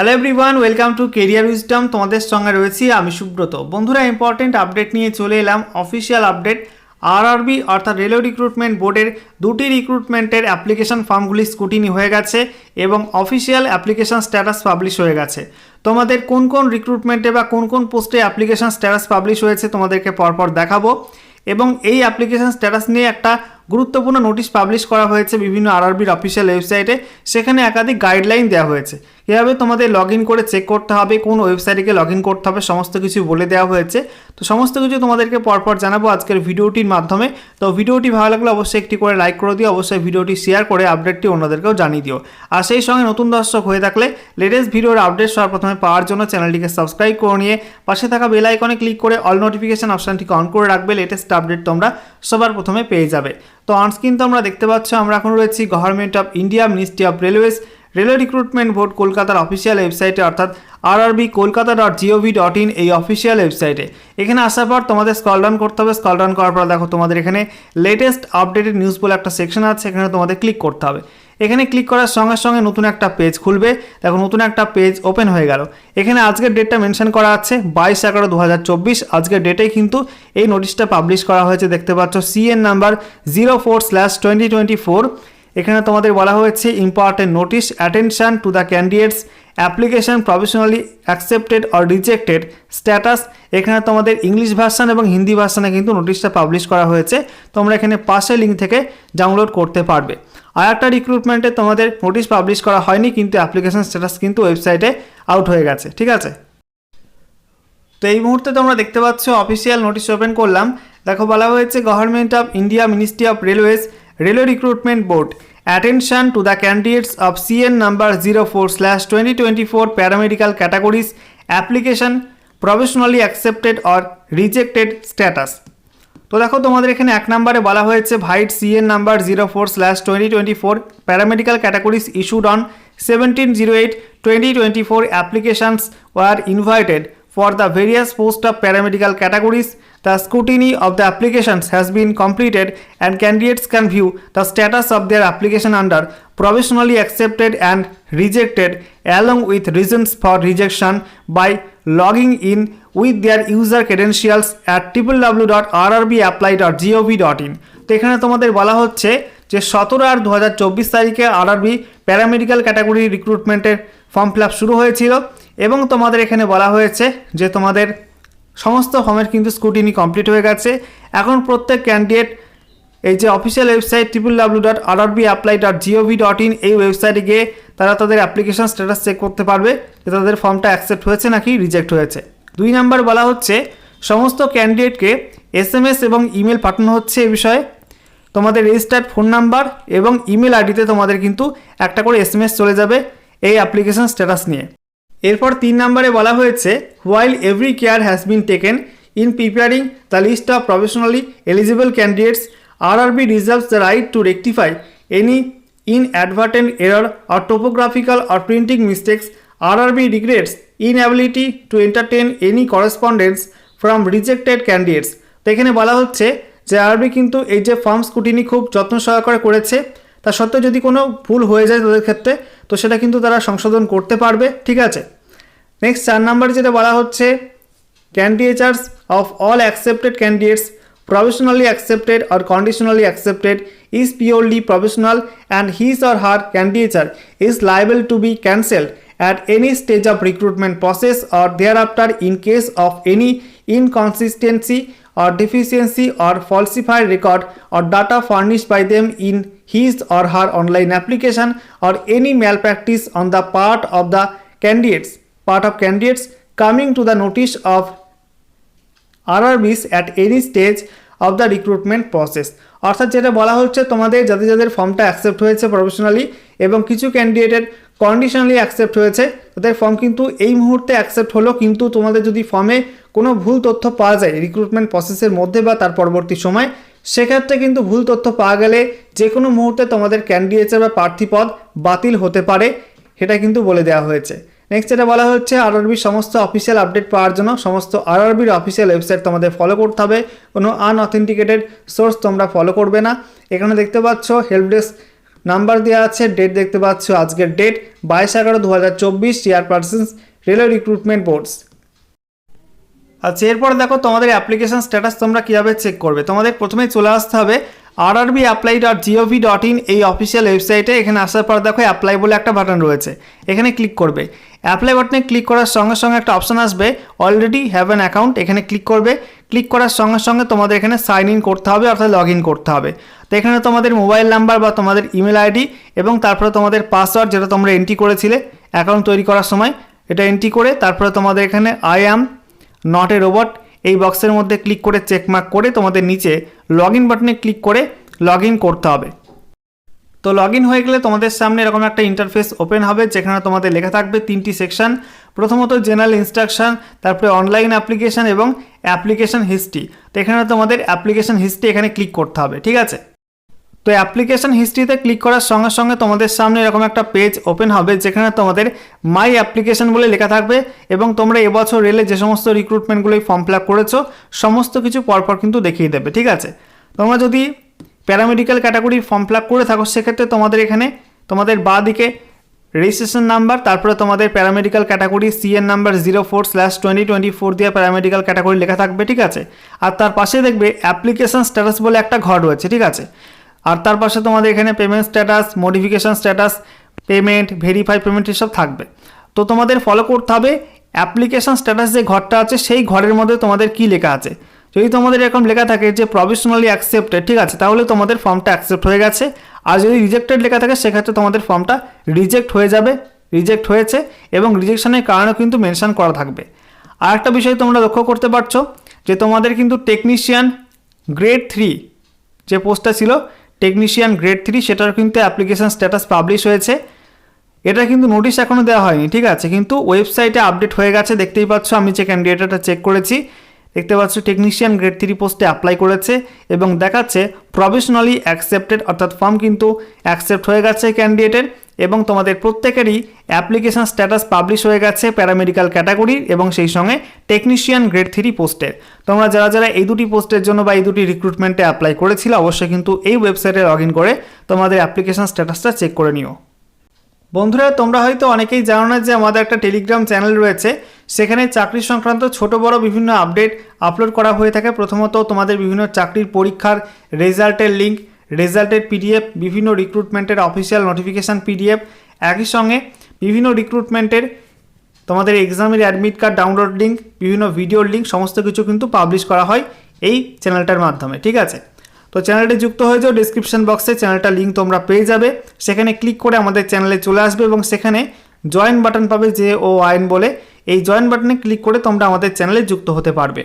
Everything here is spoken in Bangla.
Hello everyone welcome to career wisdom তোমাদের সঙ্গে রয়েছি আমি সুব্রত। বন্ধুরা ইম্পর্টেন্ট আপডেট নিয়ে চলে এলাম। অফিসিয়াল আপডেট আরআরবি অর্থাৎ রেলওয়ে রিক্রুটমেন্ট বোর্ডের দুটি রিক্রুটমেন্টের অ্যাপ্লিকেশন ফর্মগুলি স্কুটিনি হয়ে গেছে এবং অফিসিয়াল অ্যাপ্লিকেশন স্ট্যাটাস পাবলিশ হয়ে গেছে। তোমাদের কোন কোন রিক্রুটমেন্টে বা কোন কোন পোস্টে অ্যাপ্লিকেশন স্ট্যাটাস পাবলিশ হয়েছে তোমাদেরকে পরপর দেখাবো। এবং এই অ্যাপ্লিকেশন স্ট্যাটাস নিয়ে একটা গুরুত্বপূর্ণ নোটিশ পাবলিশ করা হয়েছে বিভিন্ন আরআরবির অফিসিয়াল ওয়েবসাইটে সেখানে একাধিক গাইডলাইন দেওয়া হয়েছে। কীভাবে তোমাদের লগ করে চেক করতে হবে, কোন ওয়েবসাইটে লগ ইন করতে হবে, সমস্ত কিছু বলে দেওয়া হয়েছে। তো সমস্ত কিছু তোমাদেরকে পরপর জানাব আজকের ভিডিওটির মাধ্যমে। তো ভিডিওটি ভালো লাগলে অবশ্যই একটি করে লাইক করে দিও, অবশ্যই ভিডিওটি শেয়ার করে আপডেটটি অন্যদেরকেও জানিয়ে দিও। আর সেই সঙ্গে নতুন দর্শক হয়ে থাকলে লেটেস্ট ভিডিওর আপডেট সবার প্রথমে পাওয়ার জন্য চ্যানেলটিকে সাবস্ক্রাইব করে নিয়ে পাশে থাকা বেল আইকনে ক্লিক করে অল নোটিফিকেশন অপশানটিকে অন করে রাখবে লেটেস্ট আপডেট তোমরা সবার প্রথমে পেয়ে যাবে। তো অনস্ক্রিন তোমরা দেখতে পাচ্ছ, আমরা এখন রয়েছি government of India ministry of railways railway recruitment board কলকাতার অফিসিয়াল ওয়েবসাইটে অর্থাৎ RRB Kolkata dot GOV dot in এই অফিসিয়াল ওয়েবসাইটে এখানে আসার পর তোমাদের স্কল ডাউন করতে হবে। স্কল ডাউন করার পর দেখো তোমাদের এখানে লেটেস্ট আপডেটেড নিউজ বলে একটা সেকশন আছে। এখানে তোমাদের ক্লিক করতে হবে। এখানে ক্লিক করার সঙ্গে সঙ্গে নতুন একটা পেজ খুলবে। দেখো নতুন একটা পেজ ওপেন হয়ে গেল। এখানে আজকের ডেটটা মেনশন করা আছে, বাইশ এগারো দু হাজার চব্বিশ। আজকের ডেটেই কিন্তু এই নোটিশটা পাবলিশ করা হয়েছে। দেখতে পাচ্ছ CN number zero four slash twenty twenty four এখানে তোমাদের বলা হয়েছে important notice attention to the candidates application professionally accepted or rejected status এখানে তোমাদের ইংলিশ ভার্সান এবং হিন্দি ভার্সানে কিন্তু নোটিশটা পাবলিশ করা হয়েছে। তোমরা এখানে পাশে লিঙ্ক থেকে ডাউনলোড করতে পারবে। আর একটা রিক্রুটমেন্টে তোমাদের নোটিশ পাবলিশ করা হয়নি, কিন্তু অ্যাপ্লিকেশন স্ট্যাটাস কিন্তু ওয়েবসাইটে আউট হয়ে গেছে। ঠিক আছে? তো এই মুহূর্তে তোমরা দেখতে পাচ্ছ অফিসিয়াল নোটিশ ওপেন করলাম। দেখো, বলা হয়েছে government of India ministry of railways railway recruitment board attention to the candidates of CN number zero four slash twenty twenty four paramedical categories application professionally accepted or rejected status তো দেখো, তোমাদের এখানে এক নম্বরে বলা হয়েছে, vide CN number zero four slash twenty twenty four paramedical categories issued on seventeen zero eight twenty twenty four applications were invited for the various post of paramedical categories. The scrutiny of the applications has been completed and candidates can view the status of their application under provisionally accepted and rejected along with reasons for rejection by logging in with their user credentials at www.rrbapply.gov.in তো এখানে তোমাদের বলা হচ্ছে যে সতেরো আর দু হাজার চব্বিশ তারিখে আরআরবি প্যারামেডিক্যাল ক্যাটাগরি রিক্রুটমেন্টের ফর্ম ফিল শুরু হয়েছিল এবং তোমাদের এখানে বলা হয়েছে যে তোমাদের সমস্ত ফর্মের কিন্তু স্কুটিনি কমপ্লিট হয়ে গেছে। এখন প্রত্যেক ক্যান্ডিডেট এই যে official website triple W dot RRB apply dot GOV dot in এই ওয়েবসাইটে গিয়ে তারা তাদের অ্যাপ্লিকেশন স্ট্যাটাস চেক করতে পারবে যে তাদের ফর্মটা অ্যাকসেপ্ট হয়েছে নাকি রিজেক্ট হয়েছে। দুই নাম্বার বলা হচ্ছে, সমস্ত ক্যান্ডিডেটকে এস এম এস এবং ইমেল পাঠানো হচ্ছে এ বিষয়ে। তোমাদের রেজিস্টার্ড ফোন নাম্বার এবং ইমেল আইডিতে তোমাদের কিন্তু একটা করে এস চলে যাবে এই অ্যাপ্লিকেশন স্ট্যাটাস নিয়ে। এরপর তিন নম্বরে বলা হয়েছে while every care has been taken in preparing the list of professionally eligible candidates RRB reserves the right to rectify any inadvertent error or topographical or printing mistakes RRB regrets inability to entertain any correspondence from rejected candidates তো এখানে বলা হচ্ছে যে আরবি কিন্তু এই যে ফর্ম স্কুটিনি খুব যত্ন সহকারে করেছে, তা সত্ত্বেও যদি কোনো ভুল হয়ে যায় তাদের ক্ষেত্রে, তো সেটা কিন্তু তারা সংশোধন করতে পারবে। ঠিক আছে? নেক্সট চার নাম্বার যেটা বলা হচ্ছে candidatures of all accepted candidates professionally accepted or conditionally accepted is purely professional and his or her candidature is liable to be cancelled at any stage of recruitment process or thereafter in case of any inconsistency or deficiency or falsified record or data furnish by them in his or her online application or any malpractice on the part of the candidates part of candidates coming to the notice of RRBs at any stage of the recruitment process অর্থাৎ যেটা বলা হচ্ছে, তোমাদের যাদের যাদের ফর্মটা অ্যাকসেপ্ট হয়েছে প্রফেশনালি এবং কিছু ক্যান্ডিডেটের কন্ডিশনালি অ্যাকসেপ্ট হয়েছে, তাদের ফর্ম কিন্তু এই মুহূর্তে অ্যাকসেপ্ট হলো। কিন্তু তোমাদের যদি ফর্মে কোনো ভুল তথ্য পাওয়া যায় রিক্রুটমেন্ট প্রসেসের মধ্যে বা তার পরবর্তী সময়, সেক্ষেত্রে কিন্তু ভুল তথ্য পাওয়া গেলে যে কোনো মুহূর্তে তোমাদের ক্যান্ডিডেটের বা প্রার্থী পদ বাতিল হতে পারে, সেটা কিন্তু বলে দেওয়া হয়েছে। নেক্সট যেটা বলা হচ্ছে আরআরবির সমস্ত অফিসিয়াল আপডেট পাওয়ার জন্য সমস্ত আরআরবির অফিসিয়াল ওয়েবসাইট তোমাদের ফলো করতে হবে। কোনো আনঅথেন্টিকেটেড সোর্স তোমরা ফলো করবে না। এখানে দেখতে পাচ্ছ হেল্প ডেস্ক নাম্বার দেওয়া আছে ডেট দেখতে পাচ্ছ, আজকের ডেট বাইশ এগারো দু হাজার চব্বিশ চেয়ারপারসন্স রেলওয়ে রিক্রুটমেন্ট বোর্ডস আচ্ছা এরপর দেখো তোমাদের অ্যাপ্লিকেশন স্ট্যাটাস তোমরা কীভাবে চেক করবে। তোমাদের প্রথমেই চলে আসতে হবে RRB apply dot GOV dot in এই অফিসিয়াল ওয়েবসাইটে এখানে আসার পর দেখো অ্যাপ্লাই বলে একটা বাটন রয়েছে। এখানে ক্লিক করবে। অ্যাপ্লাই বাটনে ক্লিক করার সঙ্গে সঙ্গে একটা অপশন আসবে। অলরেডি হ্যাভ অ্যান অ্যাকাউন্ট এখানে ক্লিক করবে। ক্লিক করার সঙ্গে সঙ্গে তোমাদের এখানে সাইন ইন করতে হবে, অর্থাৎ লগ ইন করতে হবে। তো এখানে তোমাদের মোবাইল নাম্বার বা তোমাদের ইমেল আইডি এবং তারপরে তোমাদের পাসওয়ার্ড যেটা তোমরা এন্ট্রি করেছিলে অ্যাকাউন্ট তৈরি করার সময়, এটা এন্ট্রি করে তারপরে তোমাদের এখানে I am not a robot এই বক্সের মধ্যে ক্লিক করে চেকমার্ক করে তোমাদের নিচে লগ ইন বাটনে ক্লিক করে লগ ইন করতে হবে। তো লগ ইন হয়ে গেলে তোমাদের সামনে এরকম একটা ইন্টারফেস ওপেন হবে যেখানে তোমাদের লেখা থাকবে তিনটি সেকশান প্রথমত জেনারেল ইনস্ট্রাকশান তারপরে অনলাইন অ্যাপ্লিকেশান এবং অ্যাপ্লিকেশান হিস্ট্রি তো এখানে তোমাদের অ্যাপ্লিকেশান হিস্ট্রি এখানে ক্লিক করতে হবে, ঠিক আছে? তো অ্যাপ্লিকেশন হিস্ট্রিতে ক্লিক করার সঙ্গে সঙ্গে তোমাদের সামনে এরকম একটা পেজ ওপেন হবে, যেখানে তোমাদের মাই অ্যাপ্লিকেশন বলে লেখা থাকবে এবং তোমরা এবছর রেলে যে সমস্ত রিক্রুটমেন্টগুলোই ফর্ম ফিল আপ করেছ, সমস্ত কিছু পরপর কিন্তু দেখিয়ে দেবে, ঠিক আছে? তোমরা যদি প্যারামেডিক্যাল ক্যাটাগরির ফর্ম ফিল আপ করে থাকো, সেক্ষেত্রে তোমাদের এখানে তোমাদের বাঁ দিকে রেজিস্ট্রেশন নাম্বার তারপরে তোমাদের paramedical category CN number zero four slash twenty twenty four দিয়ে প্যারামেডিক্যাল ক্যাটাগরি লেখা থাকবে, ঠিক আছে? আর তার পাশে দেখবে অ্যাপ্লিকেশন স্ট্যাটাস বলে একটা ঘর রয়েছে, ঠিক আছে? আর তার পাশে তোমাদের এখানে payment status modification status payment verify payment এসব থাকবে। তো তোমাদের ফলো করতে হবে অ্যাপ্লিকেশন স্ট্যাটাস যে ঘরটা আছে, সেই ঘরের মধ্যে তোমাদের কি লেখা আছে। যদি তোমাদের এরকম লেখা থাকে যে প্রফেশনালি অ্যাকসেপ্টেড ঠিক আছে, তাহলে তোমাদের ফর্মটা অ্যাকসেপ্ট হয়ে গেছে। আর যদি রিজেক্টেড লেখা থাকে, সেক্ষেত্রে তোমাদের ফর্মটা রিজেক্ট হয়ে যাবে রিজেক্ট হয়েছে এবং রিজেকশনের কারণও কিন্তু মেনশান করা থাকবে। আর একটা বিষয় তোমরা লক্ষ্য করতে পারছ যে তোমাদের কিন্তু টেকনিশিয়ান গ্রেড থ্রি যে পোস্টটা ছিল টেকনিশিয়ান গ্রেড থ্রি সেটার কিন্তু অ্যাপ্লিকেশান স্ট্যাটাস পাবলিশ হয়েছে। এটা কিন্তু নোটিশ এখনও দেওয়া হয়নি, ঠিক আছে? কিন্তু ওয়েবসাইটে আপডেট হয়ে গেছে, দেখতেই পাচ্ছ, আমি যে ক্যান্ডিডেটটা চেক করেছি, দেখতে পাচ্ছ টেকনিশিয়ান গ্রেড থ্রি পোস্টে অ্যাপ্লাই করেছে এবং দেখাচ্ছে প্রফেশনালি অ্যাকসেপ্টেড অর্থাৎ ফর্ম কিন্তু অ্যাকসেপ্ট হয়ে গেছে ক্যান্ডিডেটের এবং তোমাদের প্রত্যেকেরই অ্যাপ্লিকেশন স্ট্যাটাস পাবলিশ হয়ে গেছে প্যারামেডিক্যাল ক্যাটাগরির এবং সেই সঙ্গে টেকনিশিয়ান গ্রেড থ্রি পোস্টের তোমরা যারা যারা এই দুটি পোস্টের জন্য বা এই দুটি রিক্রুটমেন্টে অ্যাপ্লাই করেছিল, অবশ্যই কিন্তু এই ওয়েবসাইটে লগ করে তোমাদের অ্যাপ্লিকেশন স্ট্যাটাসটা চেক করে নিও। বন্ধুরা, তোমরা হয়তো অনেকেই জানো না যে আমাদের একটা টেলিগ্রাম চ্যানেল রয়েছে। সেখানে চাকরি সংক্রান্ত ছোট, বড় বিভিন্ন আপডেট আপলোড করা হয়ে থাকে। প্রথমত তোমাদের বিভিন্ন চাকরির পরীক্ষার রেজাল্টের লিঙ্ক রেজাল্টের পিডিএফ, বিভিন্ন রিক্রুটমেন্টের অফিসিয়াল নোটিফিকেশান পিডিএফ, একই সঙ্গে বিভিন্ন রিক্রুটমেন্টের তোমাদের এক্সামের অ্যাডমিট কার্ড ডাউনলোড লিঙ্ক বিভিন্ন ভিডিওর লিঙ্ক সমস্ত কিছু কিন্তু পাবলিশ করা হয় এই চ্যানেলটার মাধ্যমে, ঠিক আছে? তো চ্যানেলটি যুক্ত হয়ে যাও ডিসক্রিপশন বক্সে চ্যানেলটা লিঙ্ক তোমরা পেয়ে যাবে। সেখানে ক্লিক করে আমাদের চ্যানেলে চলে আসবে এবং সেখানে জয়েন বাটন পাবে যে ও আইন বলে। এই জয়েন বাটনে ক্লিক করে তোমরা আমাদের চ্যানেলে যুক্ত হতে পারবে।